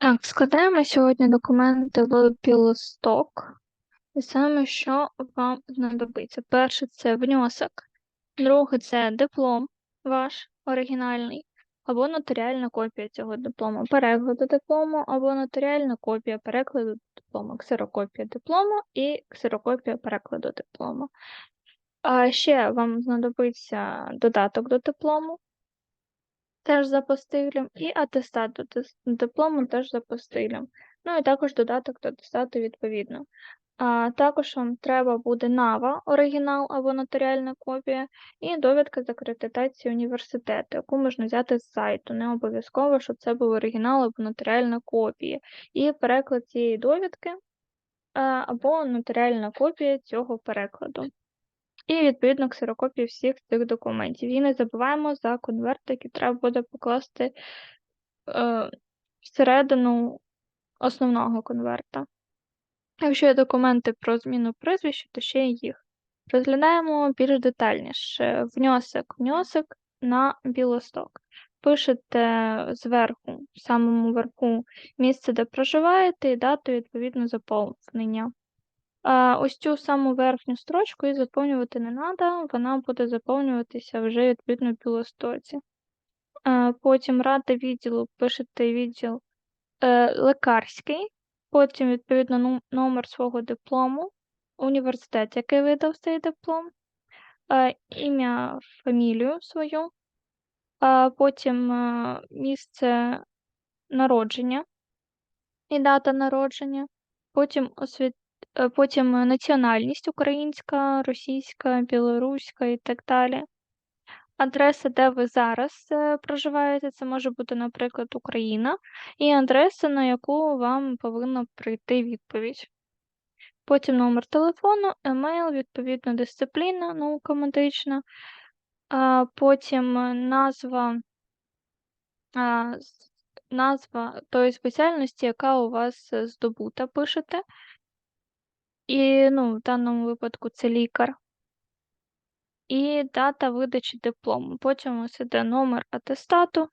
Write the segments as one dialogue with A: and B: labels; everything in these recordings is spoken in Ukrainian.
A: Так, складаємо сьогодні документи в білосток. І саме що вам знадобиться. Перше це внесок, друге це диплом ваш оригінальний, або нотаріальна копія цього диплому, перекладу диплому, або нотаріальна копія перекладу диплому, ксерокопія диплому і ксерокопія перекладу диплому. А ще вам знадобиться додаток до диплому, теж за постилем, і атестат до диплому теж за постилем. Ну і також додаток до атестату відповідно. А також вам треба буде НАВА, оригінал або нотаріальна копія, і довідка з акредитації університету, яку можна взяти з сайту. Не обов'язково, щоб це був оригінал або нотаріальна копія. І переклад цієї довідки або нотаріальна копія цього перекладу. І відповідно ксерокопії всіх цих документів. І не забуваємо за конверт, який треба буде покласти е, всередину основного конверта. Якщо є документи про зміну прізвища, то ще й їх. Розглядаємо більш детальніше. Внесок, внесок на білосток. Пишете зверху, в самому верху, місце, де проживаєте, і дату відповідно заповнення. Ось цю саму верхню строчку і заповнювати не треба, вона буде заповнюватися вже відповідно в білостоці. Потім рада відділу пишете відділ е, лекарський, потім, відповідно, номер свого диплому, університет, який видав цей диплом, е, ім'я, фамілію свою, потім е, місце народження і дата народження, потім освіт... е, потім національність українська, російська, білоруська і так далі. Адреса, де ви зараз е, проживаєте, це може бути, наприклад, Україна, і адреса, на яку вам повинна прийти відповідь. Потім номер телефону, емейл, відповідно, дисципліна, наука медична, потім е, назва, а, назва тої спеціальності, яка у вас е, здобута, пишете. І ну, в даному випадку це лікар. І дата видачі диплому. Потім ось іде номер атестату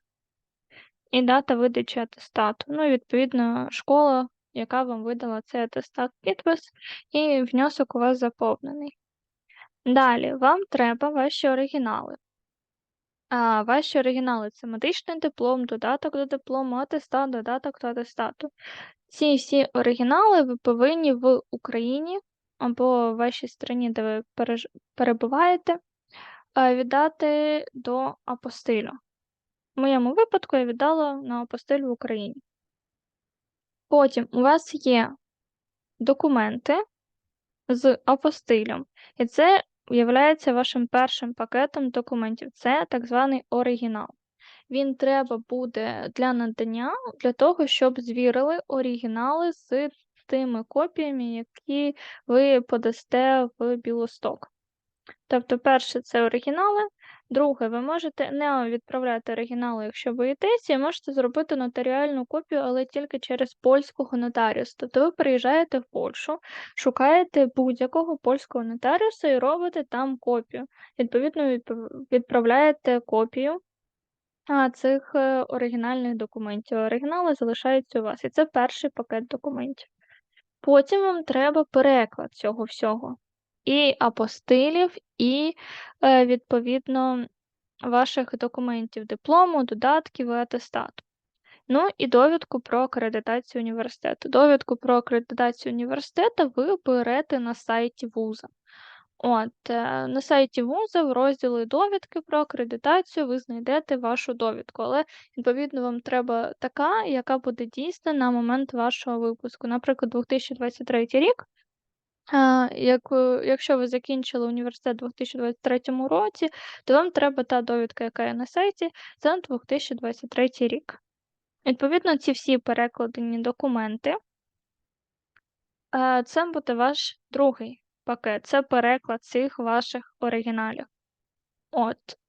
A: і дата видачі атестату. Ну відповідно школа, яка вам видала цей атестат підпис, і внесок у вас заповнений. Далі вам треба ваші оригінали. А, Ваші оригінали це медичний диплом, додаток до диплому, атестат, додаток до атестату. Ці всі оригінали ви повинні в Україні або в вашій країні, де ви перебуваєте, е, віддати до апостилю. В моєму випадку я віддала на апостиль в Україні. Потім у вас є документи з апостилем, і це є вашим першим пакетом документів. Це так званий оригінал. Він треба буде для надання, для того, щоб звірили оригінали з тими копіями, які ви подасте в білосток. Тобто, перше це оригінали, друге, ви можете не відправляти оригінали, якщо боїтеся, і можете зробити нотаріальну копію, але тільки через польського нотаріуса. Тобто ви приїжджаєте в Польщу, шукаєте будь-якого польського нотаріуса і робите там копію. Відповідно, відправляєте копію цих е, оригінальних документів. Оригінали залишаються у вас. І це перший пакет документів. Потім вам треба переклад цього всього. І апостилів, і, е, відповідно, ваших документів, диплому, додатків і атестату. Ну і довідку про акредитацію університету. Довідку про акредитацію університету ви берете на сайті вуза. От, е, на сайті вуза в розділі довідки про акредитацію ви знайдете вашу довідку, але відповідно вам треба така, яка буде дійсна на момент вашого випуску. Наприклад, 2023 рік. Як, е, якщо ви закінчили університет у 2023 році, то вам треба та довідка, яка є на сайті, за 2023 рік. Відповідно, ці всі перекладені документи, е, це буде ваш другий пакет, це переклад цих ваших оригіналів. От.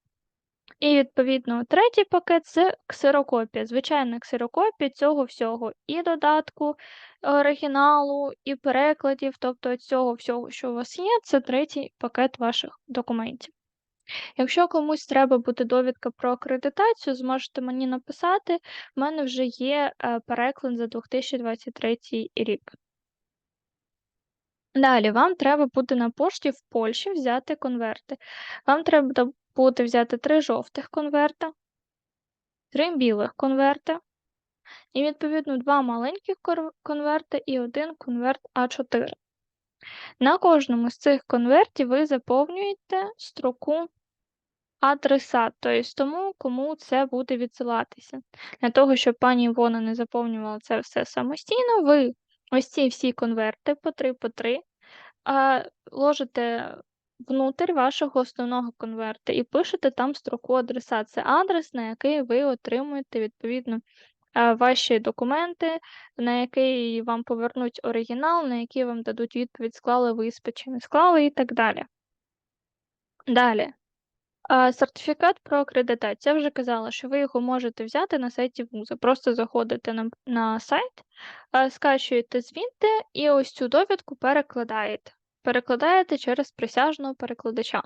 A: І, відповідно, третій пакет це ксерокопія. Звичайна ксерокопія цього всього. І додатку оригіналу, і перекладів, тобто цього всього, що у вас є, це третій пакет ваших документів. Якщо комусь треба буде довідка про акредитацію, зможете мені написати. В мене вже є е, переклад за 2023 рік. Далі, вам треба буде на пошті в Польщі взяти конверти. Вам треба буде взяти три жовтих конверта, три білих конверта, і, відповідно, два маленьких конверти і один конверт А4. На кожному з цих конвертів ви заповнюєте строку адресат, тобто тому, кому це буде відсилатися. Для того, щоб пані Івона не заповнювала це все самостійно, ви ось ці всі конверти по три по три ложите внутрь вашого основного конверта і пишете там строку адреса. Це адрес, на який ви отримуєте відповідно ваші документи, на який вам повернуть оригінал, на який вам дадуть відповідь, склали ви чи не склали і так далі. Далі. Сертифікат про акредитацію. Я вже казала, що ви його можете взяти на сайті вуза. Просто заходите на на сайт, скачуєте звідти і ось цю довідку перекладаєте. Перекладаєте через присяжного перекладача.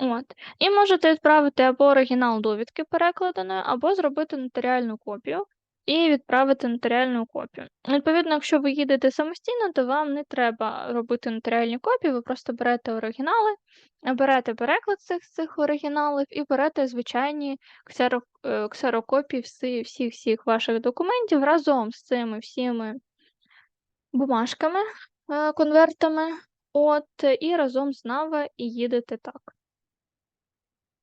A: От. І можете відправити або оригінал довідки перекладеної, або зробити нотаріальну копію і відправити нотаріальну копію. Відповідно, якщо ви їдете самостійно, то вам не треба робити нотаріальні копії, ви просто берете оригінали, берете переклад цих цих оригіналів і берете звичайні е, ксерокопії всіх всіх ваших документів разом з цими всіми бумажками, е, конвертами, от, і разом з НАВА і їдете так.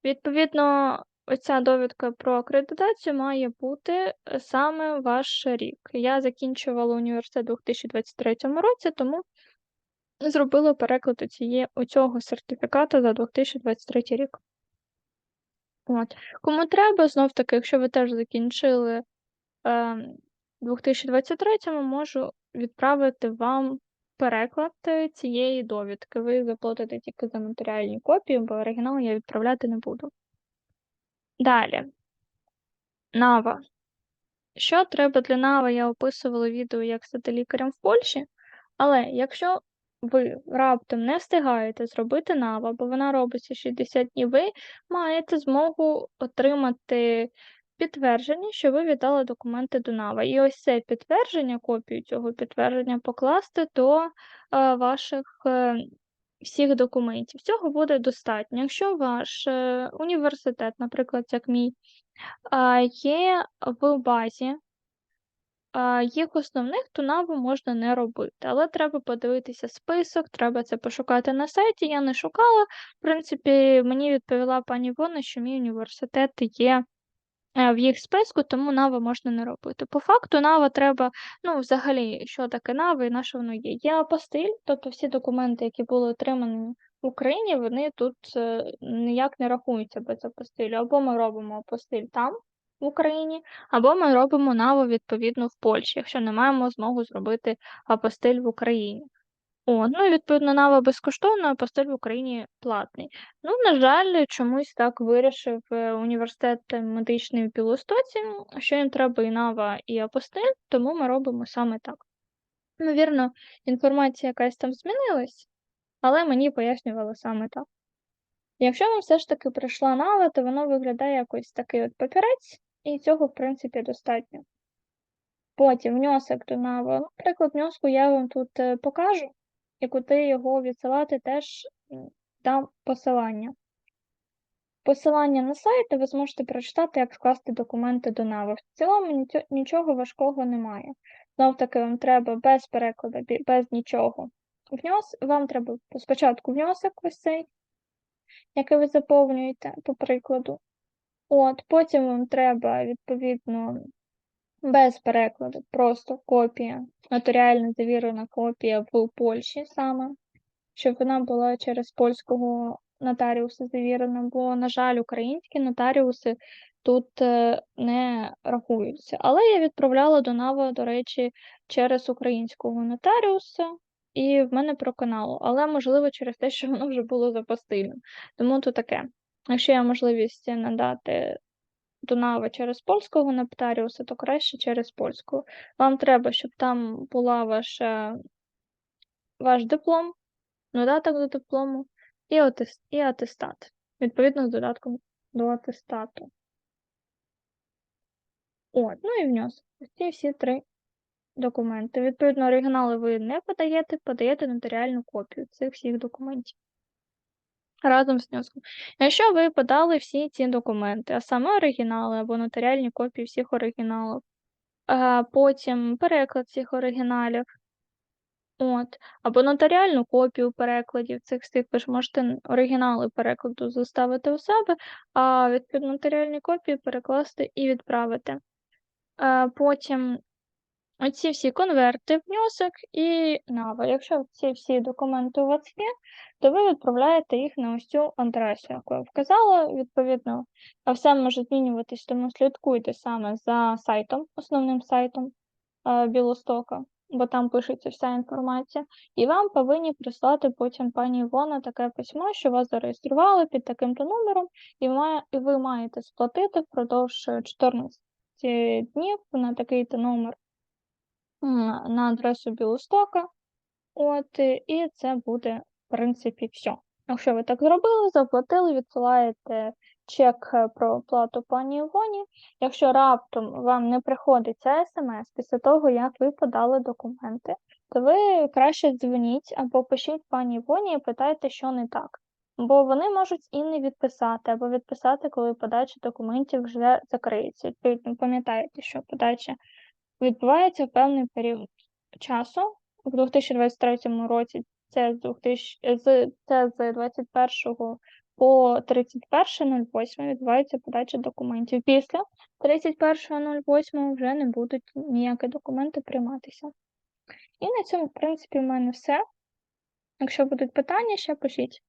A: Відповідно, оця довідка про акредитацію має бути е, саме ваш рік. Я закінчувала університет у 2023 році, тому зробила переклад у цього сертифікату за 2023 рік. От. Кому треба, знов таки, якщо ви теж закінчили е, 2023 можу відправити вам переклад цієї довідки. Ви заплатите тільки за нотаріальні копії, бо оригінал я відправляти не буду. Далі. Нава. Що треба для Нава, я описувала відео, як стати лікарем в Польщі. Але якщо ви раптом не встигаєте зробити Нава, бо вона робиться 60 днів, ви маєте змогу отримати підтвердження, що ви віддали документи до НАВА. І ось це підтвердження, копію цього підтвердження покласти до е, ваших е, всіх документів. Цього буде достатньо. Якщо ваш е, університет, наприклад, як мій, є в базі їх основних, то наву можна не робити. Але треба подивитися список, треба це пошукати на сайті. Я не шукала. В принципі, мені відповіла пані Вона, що мій університет є в їх списку, тому Нава можна не робити. По факту, Нава треба, ну, взагалі, що таке Нава і на що воно є. Є апостиль, тобто всі документи, які були отримані в Україні, вони тут е, ніяк не рахуються без апостилю. Або ми робимо апостиль там, в Україні, або ми робимо Наву відповідно в Польщі, якщо не маємо змогу зробити апостиль в Україні. О, ну і відповідно Нава безкоштовна, а постель в Україні платний. Ну, на жаль, чомусь так вирішив е, університет медичної в Білостоці, що їм треба і Нава, і апостиль, тому ми робимо саме так. Ймовірно, інформація якась там змінилась, але мені пояснювали саме так. Якщо вам все ж таки прийшла нава, то воно виглядає якось такий от папірець, і цього, в принципі, достатньо. Потім внесок до нави. Наприклад, внеску я вам тут е, покажу і куди його відсилати, теж дам посилання. Посилання на сайт, ви зможете прочитати, як скласти документи до нави. В цілому нічого важкого немає. Знов таки, вам треба без перекладу, без нічого. Внес, вам треба спочатку внесок ось цей, який ви заповнюєте, по прикладу. От, Потім вам треба, відповідно, без перекладу, просто копія, нотаріально завірена копія в Польщі саме, щоб вона була через польського нотаріуса завірена, бо, на жаль, українські нотаріуси тут е, не рахуються. Але я відправляла до НАВА, до речі, через українського нотаріуса. І в мене проканало, але можливо через те, що воно вже було запостильним. Тому то таке. Якщо є можливість надати Дунава через польського нотаріуса, то краще через польського. Вам треба, щоб там була ваша, ваш диплом, додаток до диплому і, атест, і атестат. відповідно з додатком до атестату. От, ну і внесок. Ось Ці всі три документи. Відповідно, оригінали ви не подаєте, подаєте нотаріальну копію цих всіх документів. Разом з внеском. Якщо ви подали всі ці документи, а саме оригінали або нотаріальні копії всіх оригіналів, потім переклад цих оригіналів, от, або нотаріальну копію перекладів цих всіх, ви ж можете оригінали перекладу заставити у себе, а відповідно нотаріальні копії перекласти і відправити. Потім оці всі конверти, внесок і нава. Якщо ці всі документи у вас є, то ви відправляєте їх на ось цю адресу, яку я вказала. Відповідно, а все може змінюватись, тому слідкуйте саме за сайтом, основним сайтом е, Білостока, бо там пишеться вся інформація. І вам повинні прислати потім пані Івона таке письмо, що вас зареєстрували під таким-то номером, і, ви маєте сплатити впродовж 14 днів на такий-то номер на адресу Білостока. От, і це буде, в принципі, все. Якщо ви так зробили, заплатили, відсилаєте чек е, про оплату пані Івоні. Якщо раптом вам не приходить ця смс після того, як ви подали документи, то ви краще дзвоніть або пишіть пані Івоні і питайте, що не так. Бо вони можуть і не відписати, або відписати, коли подача документів вже закриється. Відповідно, пам'ятаєте, що подача відбувається в певний період часу. У 2023 році це з 2000, з, це з 21 по 31.08 відбувається подача документів. Після 31.08 вже не будуть ніякі документи прийматися. І на цьому, в принципі, в мене все. Якщо будуть питання, ще пишіть.